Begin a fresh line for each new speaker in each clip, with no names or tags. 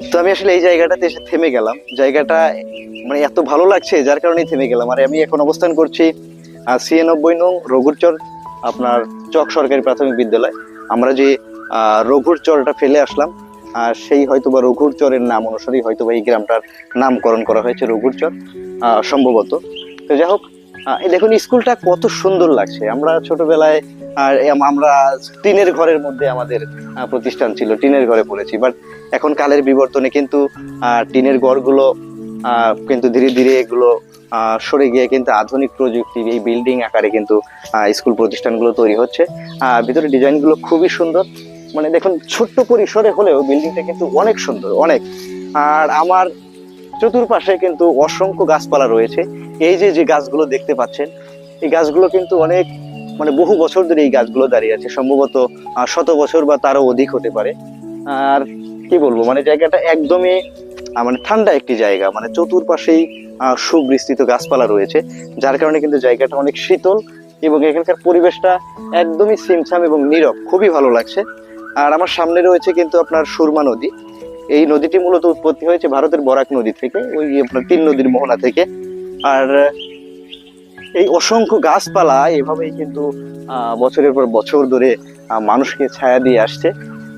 তো আমি আসলে এই জায়গাটাতে এসে থেমে গেলাম। জায়গাটা মানে এত ভালো লাগছে যার কারণেই থেমে গেলাম। আর আমি এখন অবস্থান করছি ছিয়ানব্বই নং রঘুরচর আপনার চক সরকারি প্রাথমিক বিদ্যালয়। আমরা যে আহ, রঘুর চরটা ফেলে আসলাম আর সেই হয়তো বা রঘুর চরের নাম অনুসারেই হয়তো বা এই গ্রামটার নামকরণ করা হয়েছে রঘুর চর সম্ভবত। তো যাই হোক দেখুন, স্কুলটা কত সুন্দর লাগছে। আমরা ছোটবেলায়, আর আমরা টিনের ঘরের মধ্যে আমাদের প্রতিষ্ঠান ছিল, টিনের ঘরে পড়েছি। বাট এখন কালের বিবর্তনে কিন্তু টিনের ঘরগুলো কিন্তু ধীরে ধীরে এগুলো সরে গিয়ে কিন্তু আধুনিক প্রযুক্তি, এই বিল্ডিং আকারে কিন্তু স্কুল প্রতিষ্ঠানগুলো তৈরি হচ্ছে। ভিতরে ডিজাইনগুলো খুবই সুন্দর। মানে দেখুন, ছোট্ট পরিসরে হলেও বিল্ডিংটা কিন্তু অনেক সুন্দর, অনেক। আর আমার চতুর্পাশে কিন্তু অসংখ্য গাছপালা রয়েছে। এই যে যে গাছগুলো দেখতে পাচ্ছেন, এই গাছগুলো কিন্তু অনেক মানে বহু বছর ধরে এই গাছগুলো দাঁড়িয়ে আছে, সম্ভবত শত বছর বা তারও অধিক হতে পারে। আর কি বলব মানে জায়গাটা একদমই মানে ঠান্ডা একটি জায়গা মানে চতুর্পাশেই সুবিস্তৃত গাছপালা রয়েছে, যার কারণে কিন্তু জায়গাটা অনেক শীতল এবং এখানকার পরিবেশটা একদমই সিমছাম এবং নীরব, খুবই ভালো লাগছে। আর আমার সামনে রয়েছে কিন্তু আপনার সুরমা নদী। এই নদীটি মূলত উৎপত্তি হয়েছে ভারতের বরাক নদী থেকে, ওই আপনার তিন নদীর মোহনা থেকে। আর, এই অসংখ্য গাছপালা এভাবেই কিন্তু বছরের পর বছর ধরে মানুষকে ছায়া দিয়ে আসছে।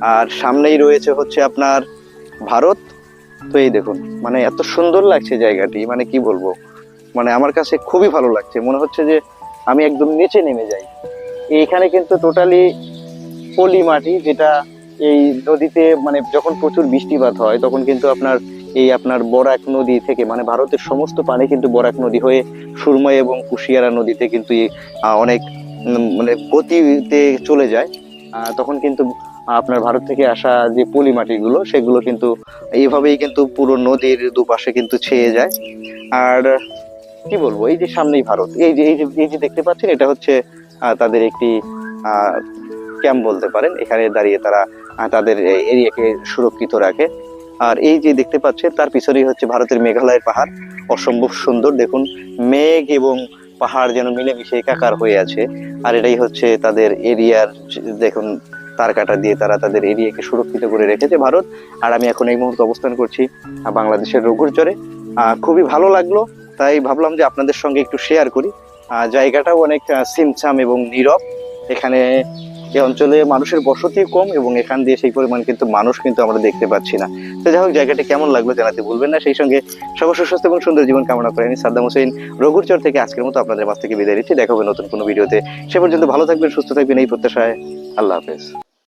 আর সামনেই রয়েছে হচ্ছে আপনার ভারত। তো এই দেখুন মানে এত সুন্দর লাগছে জায়গাটি মানে কি বলব? মানে আমার কাছে খুবই ভালো লাগছে। মনে হচ্ছে যে আমি একদম নিচে নেমে যাই। এইখানে কিন্তু টোটালি পলি মাটি, যেটা এই নদীতে মানে যখন প্রচুর বৃষ্টিপাত হয়, তখন কিন্তু আপনার এই আপনার বরাক নদী থেকে মানে ভারতের সমস্ত পানি কিন্তু বরাক নদী হয়ে সুরমা এবং কুশিয়ারা নদীতে কিন্তু অনেক মানে গতিতে চলে যায়। তখন কিন্তু আপনার ভারত থেকে আসা যে পলি মাটিগুলো, সেগুলো কিন্তু এইভাবেই কিন্তু পুরো নদীর দুপাশে কিন্তু ছেয়ে যায়। আর কি বলব, এই যে সামনেই ভারত, এই যে এই যে দেখতে পাচ্ছেন, এটা হচ্ছে তাদের একটি ক্যাম্প বলতে পারেন। এখানে দাঁড়িয়ে তারা তাদের এরিয়াকে সুরক্ষিত রাখে। আর এই যে দেখতে পাচ্ছেন, তার পিছনেই হচ্ছে ভারতের মেঘালয়ের পাহাড়। অসম্ভব সুন্দর, দেখুন, মেঘ এবং পাহাড় যেন মিলেমিশে একাকার হয়ে আছে। আর এটাই হচ্ছে তাদের এরিয়ার, দেখুন তার কাটা দিয়ে তারা তাদের এরিয়াকে সুরক্ষিত করে রেখেছে ভারত। আর আমি এখন এই মুহূর্তে অবস্থান করছি বাংলাদেশের রঘুরচরে খুবই ভালো লাগল, তাই ভাবলাম যে আপনাদের সঙ্গে একটু শেয়ার করি। জায়গাটাও অনেক সিমছাম এবং নীরব। এখানে এই অঞ্চলে মানুষের বসতি কম এবং এখান দিয়ে সেই পরিমাণ কিন্তু মানুষ কিন্তু আমরা দেখতে পাচ্ছি না। তো যাই হোক, জায়গাটি কেমন লাগল জানাতে ভুলবেন না। সেই সঙ্গে সবার সুস্বাস্থ্য এবং সুন্দর জীবন কামনা করেন সাদ্দাম হোসেন রঘুরচর থেকে আজকের মতো আপনাদের মাছ থেকে বিদায় দিচ্ছি দেখা হবে নতুন কোনো ভিডিওতে। সে পর্যন্ত ভালো থাকবেন, সুস্থ থাকবেন এই প্রত্যাশায়। আল্লাহ হাফেজ।